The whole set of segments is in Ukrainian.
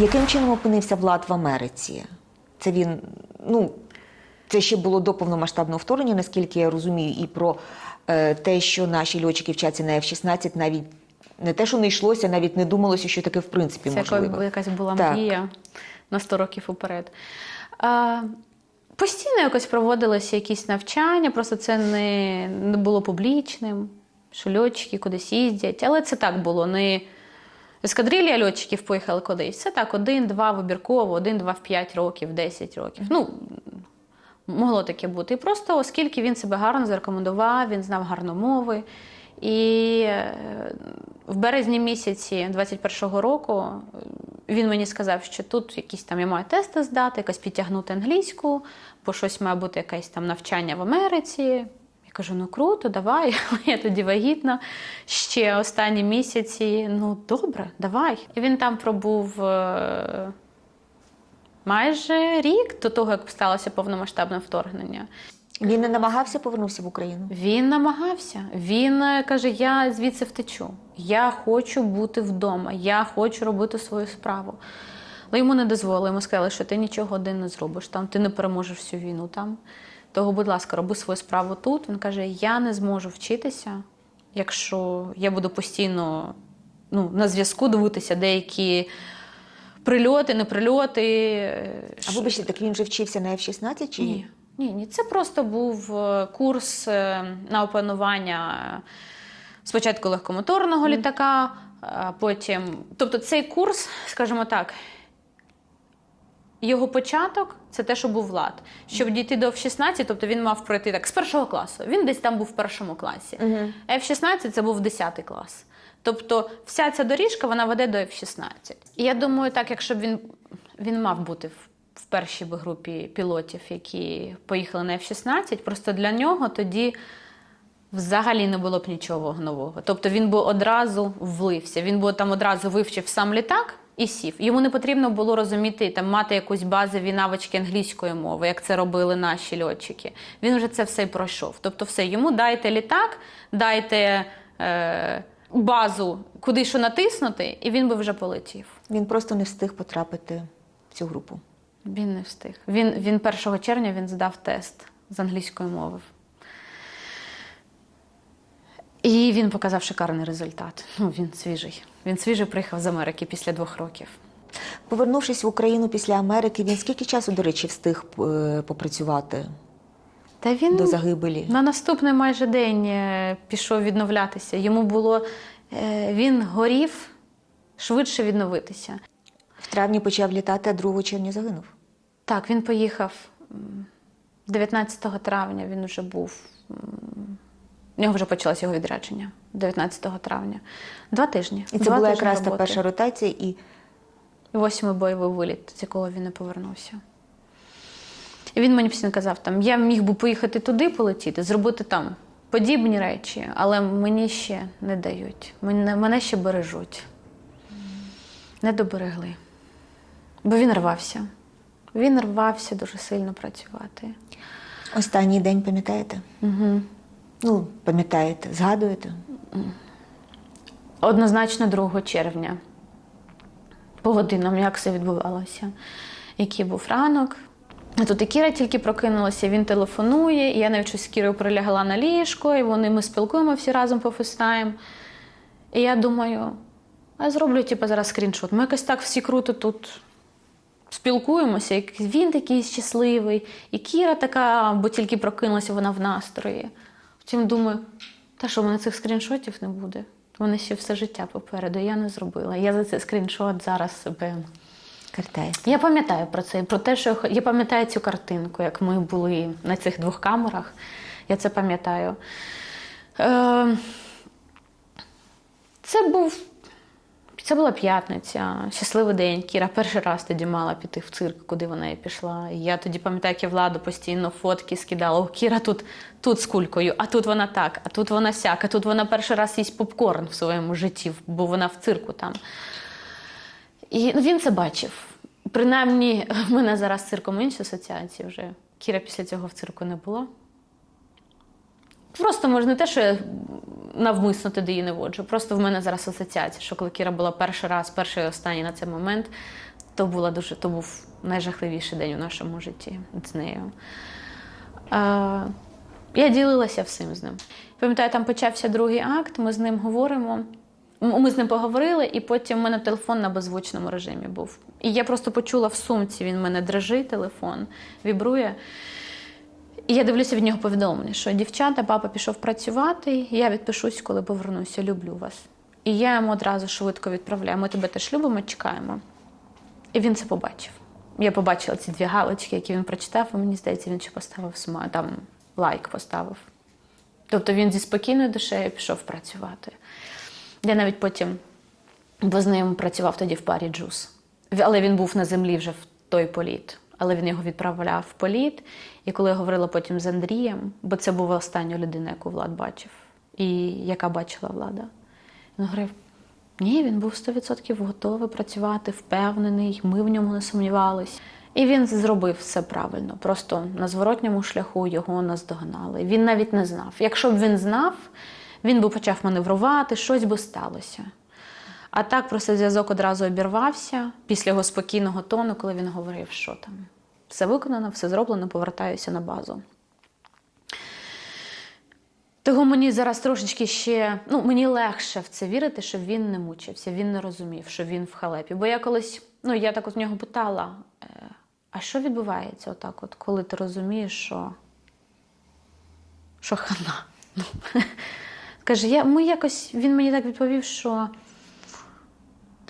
Яким чином опинився Влад в Америці? Це він, ну, це ще було до повномасштабного вторгнення, наскільки я розумію, і про е, те, що наші льотчики вчаться на F-16, навіть не те, що не йшлося, навіть не думалося, що таке в принципі Це можливо. яка- якась була Так. мрія на 100 років уперед. А, постійно якось проводилися якісь навчання, просто це не, не було публічним, що льотчики кудись їздять. Але це так було. Не ескадрилія льотчиків поїхали кудись. Це так, один-два вибірково, один-два в 5 років, 10 років. Ну, могло таке бути. І просто оскільки він себе гарно зарекомендував, він знав гарно мови. І е, в березні місяці 21-го року е, він мені сказав, що тут якісь там я маю тести здати, якось підтягнути англійську, бо щось має бути якесь там навчання в Америці. Я кажу: ну круто, давай. Я тоді вагітна ще останні місяці. Ну добре, давай. І він там пробув е, майже рік до того, як сталося повномасштабне вторгнення. Він не намагався повернутися в Україну. Він намагався. Він е, каже: Я звідси втечу. Я хочу бути вдома, я хочу робити свою справу. Але йому не дозволили. Йому сказали, що ти нічого один не зробиш там, ти не переможеш всю війну там. Того, будь ласка, роби свою справу тут. Він каже: Я не зможу вчитися, якщо я буду постійно ну, на зв'язку дивитися деякі прильоти, неприльоти. А вибачте, так він же вчився на F-16 чи ні, ні, ні. Це просто був е, курс е, на опанування спочатку легкомоторного літака, а потім. Тобто цей курс, скажімо так, його початок це те, що був влад. Щоб дійти до F-16, тобто він мав пройти так з першого класу. Він десь там був в першому класі. F-16 це був 10 клас. Тобто вся ця доріжка вона веде до F-16. І я думаю, так, якщо б він, він мав бути в, в першій би групі пілотів, які поїхали на F-16, просто для нього тоді взагалі не було б нічого нового. Тобто він би одразу влився. Він би там одразу вивчив сам літак і сів. Йому не потрібно було розуміти там мати якусь базові навички англійської мови, як це робили наші льотчики. Він вже це все пройшов. Тобто, все йому дайте літак, дайте е, базу, куди що натиснути, і він би вже полетів. він просто не встиг потрапити в цю групу? Він не встиг. Він, він 1 червня він здав тест з англійської мови. І він показав шикарний результат. Ну, він свіжий. Він свіжий приїхав з Америки після двох років. Повернувшись в Україну після Америки, він скільки часу, до речі, встиг е, попрацювати Та він до загибелі? на наступний майже день е, пішов відновлятися. Йому було е, він горів швидше відновитися. В травні почав літати, а 2 червня загинув. Так, він поїхав 19 травня. Він вже був. У нього вже почалось його відрядження 19 травня. Два тижні. І це Два була якраз та перша ротація, і І восьмий бойовий виліт, з якого він не повернувся. І він мені постійно казав, там, я міг би поїхати туди, полетіти, зробити там подібні речі, але мені ще не дають. Мене, мене ще бережуть. Не доберегли. Бо він рвався. Він рвався дуже сильно працювати. останній день пам'ятаєте? Угу. Ну, пам'ятаєте, згадуєте? Однозначно 2 червня. По годинам, як все відбувалося. Який був ранок. А Тут і Кіра тільки прокинулася, він телефонує, і я навіть щось з Кірою прилягла на ліжко, і вони ми спілкуємо всі разом по фестайм. І я думаю, а зроблю типу, зараз скріншот. Ми якось так всі круто тут спілкуємося, як він такий щасливий, і Кіра така, бо тільки прокинулася вона в настрої. Втім, думаю, та що в мене цих скріншотів не буде. Вони ще все життя попереду. Я не зробила. Я за цей скріншот зараз себе. Картаєте. Я пам'ятаю про це, про те, що я пам'ятаю цю картинку, як ми були на цих двох камерах. Я це пам'ятаю. Е, це був. Це була п'ятниця, щасливий день. Кіра перший раз тоді мала піти в цирк, куди вона і пішла. І я тоді пам'ятаю, як я владу постійно фотки скидала. О, Кіра тут, тут з кулькою, а тут вона так, а тут вона сяк, а тут вона перший раз їсть попкорн в своєму житті, бо вона в цирку там. І ну, він це бачив. Принаймні, в мене зараз з цирком інші асоціації вже. Кіра після цього в цирку не було. Просто може не те, що я навмисно туди її не воджу. Просто в мене зараз асоціація, що коли Кіра була перший раз, перший і останній на цей момент, то була дуже, то був найжахливіший день у нашому житті з нею. Е, я ділилася всім з ним. Пам'ятаю, там почався другий акт, ми з ним говоримо. Ми з ним поговорили, і потім в мене телефон на беззвучному режимі був. І я просто почула в сумці, він в мене дрожить, телефон, вібрує. І я дивлюся від нього повідомлення, що дівчата, папа пішов працювати, я відпишусь, коли повернуся, люблю вас. І я йому одразу швидко відправляю. Ми тебе теж любимо, чекаємо. І він це побачив. Я побачила ці дві галочки, які він прочитав, і мені здається, він ще поставив сма, там лайк поставив. Тобто він зі спокійною душею пішов працювати. Я навіть потім, бо з ним працював тоді в парі джус. Але він був на землі вже в той політ. Але він його відправляв в політ. І коли я говорила потім з Андрієм, бо це була остання людина, яку Влад бачив, і яка бачила влада, він говорив: ні, він був 100% готовий працювати, впевнений, ми в ньому не сумнівались. І він зробив все правильно. Просто на зворотньому шляху його наздогнали. Він навіть не знав. Якщо б він знав, він би почав маневрувати, щось би сталося. А так просто зв'язок одразу обірвався після його спокійного тону, коли він говорив, що там все виконано, все зроблено, повертаюся на базу. Того мені зараз трошечки ще, ну мені легше в це вірити, що він не мучився, він не розумів, що він в халепі. Бо я колись, ну я так от в нього питала, е, а що відбувається отак, от, коли ти розумієш, що, що хана? Ну, Каже, я, ми якось, він мені так відповів, що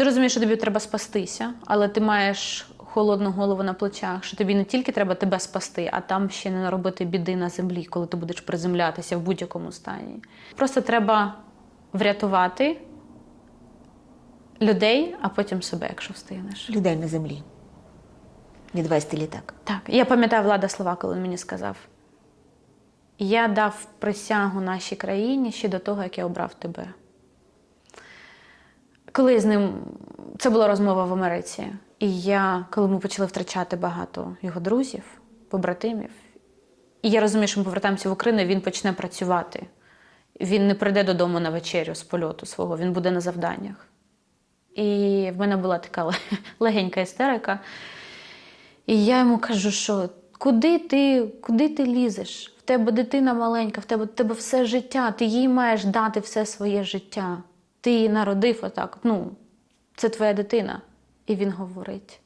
ти розумієш, що тобі треба спастися, але ти маєш холодну голову на плечах, що тобі не тільки треба тебе спасти, а там ще не наробити біди на землі, коли ти будеш приземлятися в будь-якому стані. Просто треба врятувати людей, а потім себе, якщо встигнеш. Людей на землі. Відвести літак. Так, я пам'ятаю влада слова, коли він мені сказав: Я дав присягу нашій країні ще до того, як я обрав тебе. Коли з ним це була розмова в Америці, і я, коли ми почали втрачати багато його друзів, побратимів, і я розумію, що ми повертаємося в Україну, він почне працювати. Він не прийде додому на вечерю з польоту свого, він буде на завданнях. І в мене була така легенька істерика. І я йому кажу, що куди ти, куди ти лізеш? В тебе дитина маленька, в тебе, в тебе все життя, ти їй маєш дати все своє життя. Ти її народив отак. Ну, це твоя дитина. І він говорить: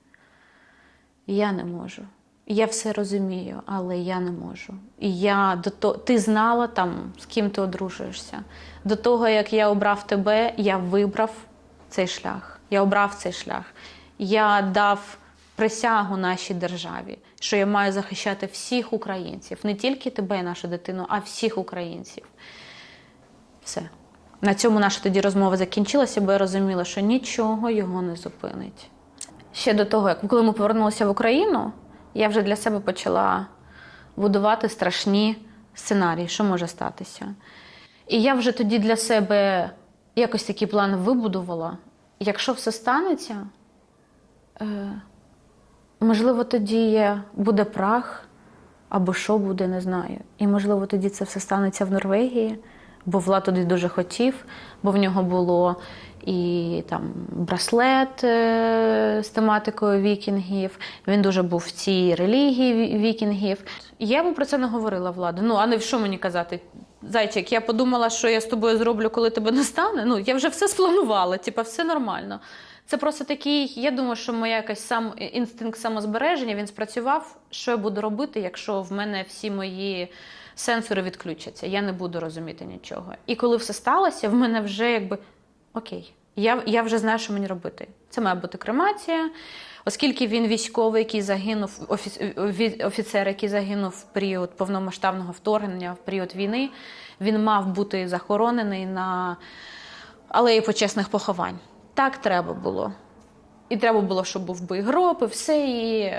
я не можу. Я все розумію, але я не можу. І я до того, ти знала там, з ким ти одружуєшся. До того, як я обрав тебе, я вибрав цей шлях. Я обрав цей шлях. Я дав присягу нашій державі, що я маю захищати всіх українців, не тільки тебе, і нашу дитину, а всіх українців. Все. На цьому наша тоді розмова закінчилася, бо я розуміла, що нічого його не зупинить. Ще до того, як коли ми повернулися в Україну, я вже для себе почала будувати страшні сценарії, що може статися. І я вже тоді для себе якось такий план вибудувала. Якщо все станеться, е, можливо, тоді буде прах, або що буде, не знаю. І можливо, тоді це все станеться в Норвегії, бо Влад туди дуже хотів, бо в нього було і там браслет е, з тематикою вікінгів. Він дуже був в цій релігії вікінгів. Я йому про це не говорила владу. Ну, а не що мені казати? Зайчик, я подумала, що я з тобою зроблю, коли тебе не стане. Ну, я вже все спланувала, типа, все нормально. Це просто такий, я думаю, що моя якась сам інстинкт самозбереження він спрацював. Що я буду робити, якщо в мене всі мої сенсори відключаться? Я не буду розуміти нічого. І коли все сталося, в мене вже якби окей, я, я вже знаю, що мені робити. Це має бути кремація. Оскільки він військовий, який загинув, офіцер, який загинув в період повномасштабного вторгнення, в період війни, він мав бути захоронений на алеї почесних поховань. Так треба було. І треба було, щоб був би гроб, і все. І,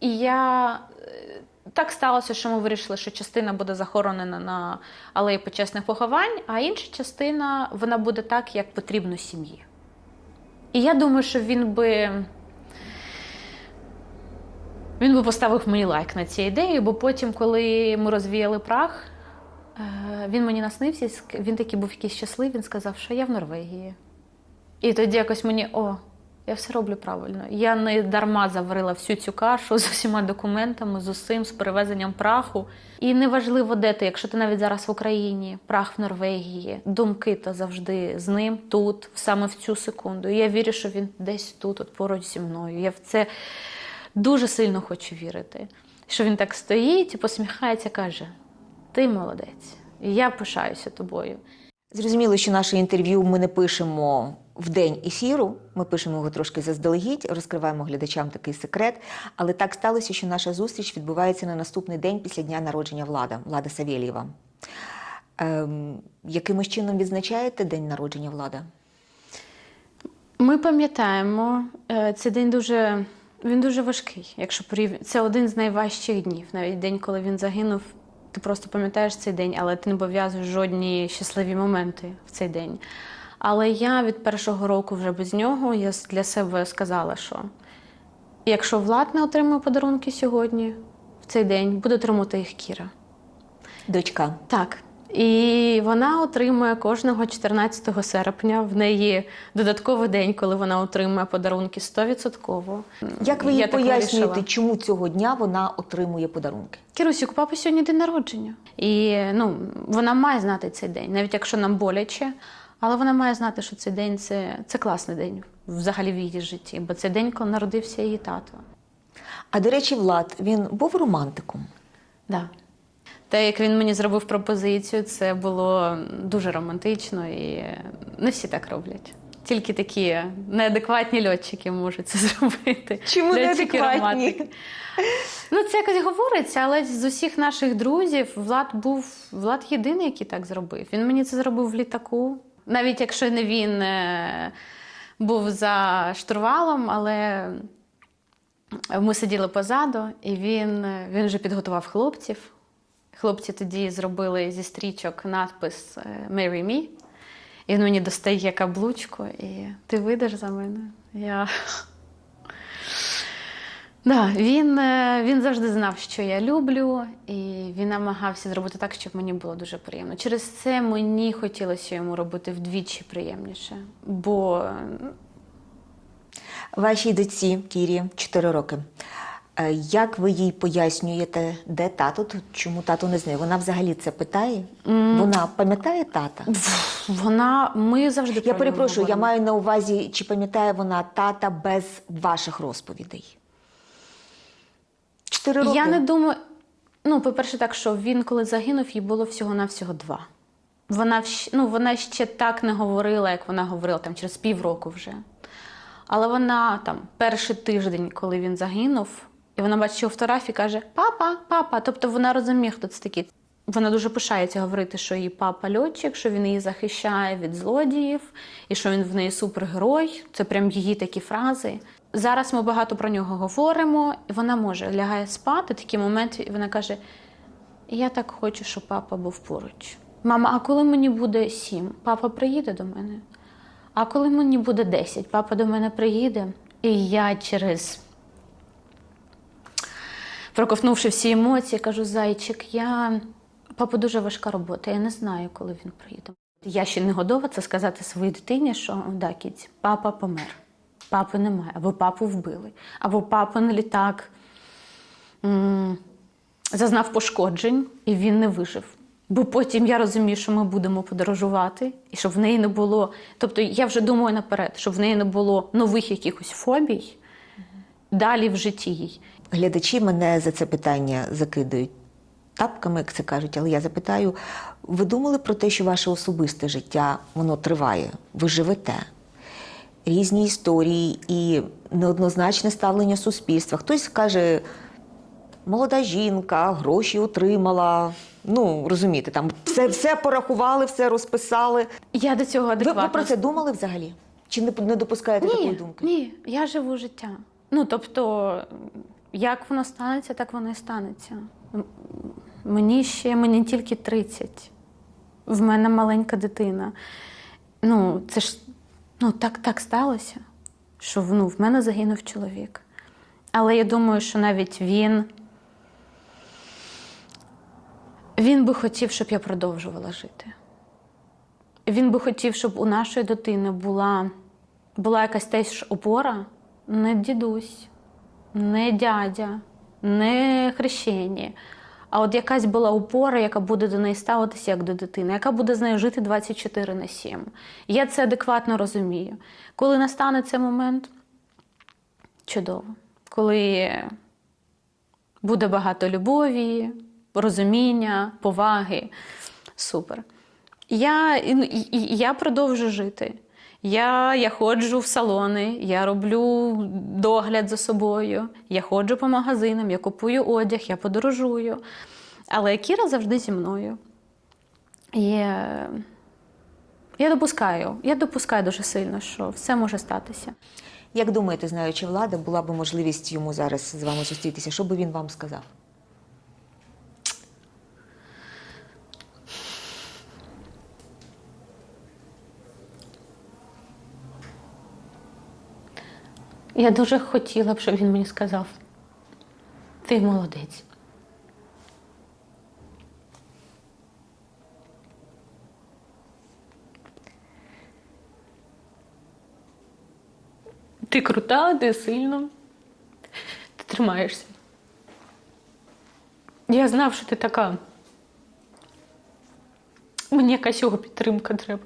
і я е, так сталося, що ми вирішили, що частина буде захоронена на алеї почесних поховань, а інша частина вона буде так, як потрібно сім'ї. І я думаю, що він би. Він би поставив мені лайк на цій ідеї, бо потім, коли ми розвіяли прах, е, він мені наснився, він такий був якийсь щасливий, він сказав, що я в Норвегії. І тоді якось мені, о, Я все роблю правильно. Я не дарма заварила всю цю кашу з усіма документами, з усім, з перевезенням праху. І неважливо, де ти, якщо ти навіть зараз в Україні, прах в Норвегії, думки то завжди з ним тут, саме в цю секунду. Я вірю, що він десь тут, от поруч зі мною. Я в це дуже сильно хочу вірити. Що він так стоїть і посміхається, каже: Ти молодець, я пишаюся тобою. Зрозуміло, що наше інтерв'ю ми не пишемо в день ефіру, ми пишемо його трошки заздалегідь, розкриваємо глядачам такий секрет. Але так сталося, що наша зустріч відбувається на наступний день після дня народження Влада, Влада Савєлєва. Ем, якимось чином відзначаєте день народження Влада? Ми пам'ятаємо, е, цей день дуже він дуже важкий. Якщо порів... це один з найважчих днів. Навіть день, коли він загинув, ти просто пам'ятаєш цей день, але ти не пов'язуєш жодні щасливі моменти в цей день. Але я від першого року вже без нього я для себе сказала, що якщо Влад не отримує подарунки сьогодні, в цей день, буде отримувати їх Кіра. Дочка. Так. І вона отримує кожного 14 серпня. В неї додатковий день, коли вона отримує подарунки 100%. Як ви їй пояснюєте, вирішила. чому цього дня вона отримує подарунки? Кірусік, у папи сьогодні день народження. І ну, вона має знати цей день, навіть якщо нам боляче. Але вона має знати, що цей день це, це класний день взагалі в її житті, бо це день, коли народився її тато. А до речі, Влад він був романтиком. Да. Те, як він мені зробив пропозицію, це було дуже романтично і не всі так роблять. Тільки такі неадекватні льотчики можуть це зробити. Чому Льотчики неадекватні? Ну, це якось говориться, але з усіх наших друзів Влад був Влад єдиний, який так зробив. Він мені це зробив в літаку. Навіть якщо не він е, був за штурвалом, але ми сиділи позаду, і він, він вже підготував хлопців. Хлопці тоді зробили зі стрічок надпис е, Marry me. І він мені достає каблучку, і ти вийдеш за мене. Я... Да, він, е, він завжди знав, що я люблю, і він намагався зробити так, щоб мені було дуже приємно. Через це мені хотілося йому робити вдвічі приємніше. Бо Вашій дочці Кірі 4 роки. Е, Як ви їй пояснюєте, де тато? Чому тато не з нею? Вона взагалі це питає? Вона пам'ятає тата? вона, ми завжди Я перепрошую, я маю на увазі, чи пам'ятає вона тата без ваших розповідей? Чотири роки. Я не думаю. Ну, по-перше, так, що він, коли загинув, їй було всього-навсього два. Вона, ну, вона ще так не говорила, як вона говорила там через півроку вже. Але вона там перший тиждень, коли він загинув, і вона бачить його фотографії, каже: Папа, папа. Тобто вона розуміє, хто це такий. Вона дуже пишається говорити, що її папа льотчик, що він її захищає від злодіїв, і що він в неї супергерой. Це прям її такі фрази. Зараз ми багато про нього говоримо, і вона може лягає спати. Такий момент, і вона каже: Я так хочу, щоб папа був поруч. Мама, а коли мені буде сім, папа приїде до мене. А коли мені буде 10, папа до мене приїде, і я через проковтнувши всі емоції, кажу: зайчик, я папа дуже важка робота, я не знаю, коли він приїде. Я ще не готова це сказати своїй дитині, що да, кіць, папа помер, папи немає, або папу вбили, або папа на літак м, зазнав пошкоджень, і він не вижив. Бо потім я розумію, що ми будемо подорожувати, і щоб в неї не було. Тобто я вже думаю наперед, щоб в неї не було нових якихось фобій далі в житті їй. Глядачі мене за це питання закидають тапками, як це кажуть, але я запитаю: ви думали про те, що ваше особисте життя воно триває? Ви живете? Різні історії і неоднозначне ставлення суспільства. Хтось каже, молода жінка, гроші отримала. Ну, розумієте, там все, все порахували, все розписали. Я до цього Ви, ви про це думали взагалі? Чи не, не допускаєте ні, такої думки? Ні, я живу життя. Ну тобто, як воно станеться, так воно і станеться. Мені ще мені тільки 30. В мене маленька дитина. Ну, це ж ну, так, так сталося, що ну, в мене загинув чоловік. Але я думаю, що навіть він. Він би хотів, щоб я продовжувала жити. Він би хотів, щоб у нашої дитини була була якась теж опора, не дідусь, не дядя, не хрещені. А от якась була опора, яка буде до неї ставитися як до дитини, яка буде з нею жити 24 на 7. Я це адекватно розумію. Коли настане цей момент, чудово. Коли буде багато любові, розуміння, поваги. Супер. Я, я продовжу жити. Я, я ходжу в салони, я роблю догляд за собою, я ходжу по магазинам, я купую одяг, я подорожую. Але Кіра завжди зі мною. І е, я допускаю, я допускаю дуже сильно, що все може статися. Як думаєте, знаючи влада, була б можливість йому зараз з вами зустрітися? Що би він вам сказав? Я дуже хотіла б, щоб він мені сказав: ти молодець. Ти крута, ти сильна, ти тримаєшся. Я знав, що ти така. Мені якась його підтримка треба.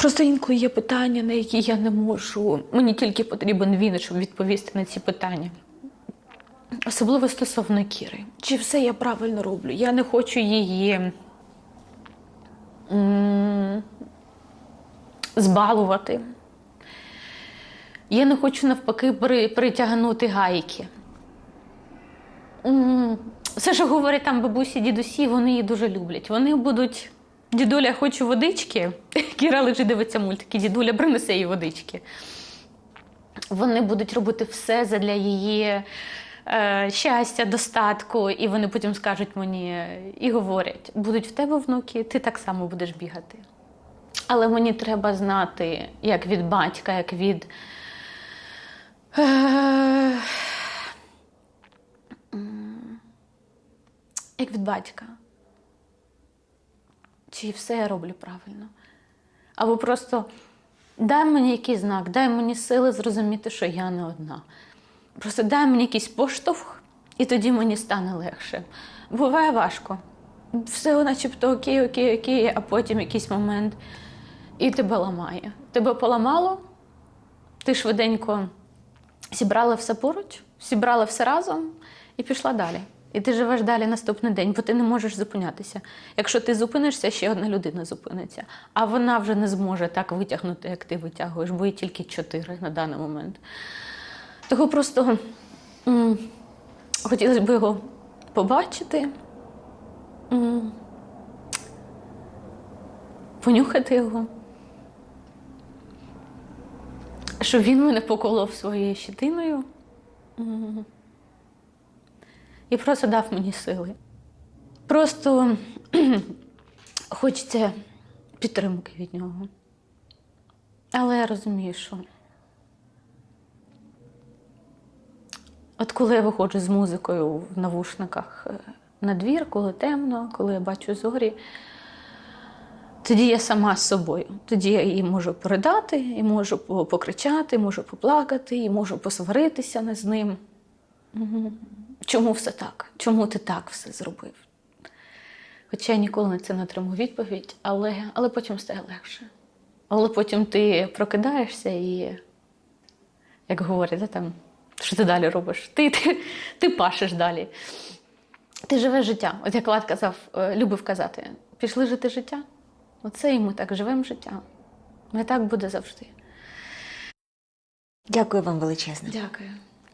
Просто інколи є питання, на які я не можу. Мені тільки потрібен він, щоб відповісти на ці питання. Особливо стосовно Кіри. Чи все я правильно роблю? Я не хочу її збалувати. Я не хочу навпаки при, притягнути гайки. Все, що говорять там бабусі, дідусі, вони її дуже люблять. Вони будуть. Дідуля, хочу водички. Кіра лежить дивиться мультики, дідуля принесе їй водички. Вони будуть робити все задля її е, щастя, достатку, і вони потім скажуть мені і говорять: будуть в тебе внуки, ти так само будеш бігати. Але мені треба знати, як від батька, як від. Е, як від батька. Чи все я роблю правильно? Або просто дай мені якийсь знак, дай мені сили зрозуміти, що я не одна. Просто дай мені якийсь поштовх, і тоді мені стане легше. Буває важко. Все начебто окей, окей, окей, а потім якийсь момент і тебе ламає. Тебе поламало, ти швиденько зібрала все поруч, зібрала все разом і пішла далі. І ти живеш далі наступний день, бо ти не можеш зупинятися. Якщо ти зупинишся, ще одна людина зупиниться. А вона вже не зможе так витягнути, як ти витягуєш, бо є тільки чотири на даний момент. Того просто м, хотілося б його побачити, м, понюхати його, щоб він мене поколов своєю щитиною. І просто дав мені сили. Просто хочеться підтримки від нього. Але я розумію, що от коли я виходжу з музикою в навушниках е, на двір, коли темно, коли я бачу зорі, тоді я сама з собою. Тоді я її можу передати, і можу покричати, можу поплакати, і можу посваритися з ним. Чому все так? Чому ти так все зробив? Хоча я ніколи на це не отримав відповідь, але, але потім стає легше. Але потім ти прокидаєшся і, як говорять, да, там, що ти далі робиш? Ти, ти, ти пашеш далі. Ти живеш життя. От як Влад казав, е, любив казати: пішли жити життя. Оце і ми так живемо життя. І так буде завжди. Дякую вам величезне. Дякую.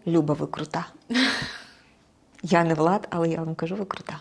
Люба, ви крута. Я не влад, але я вам кажу, ви крута.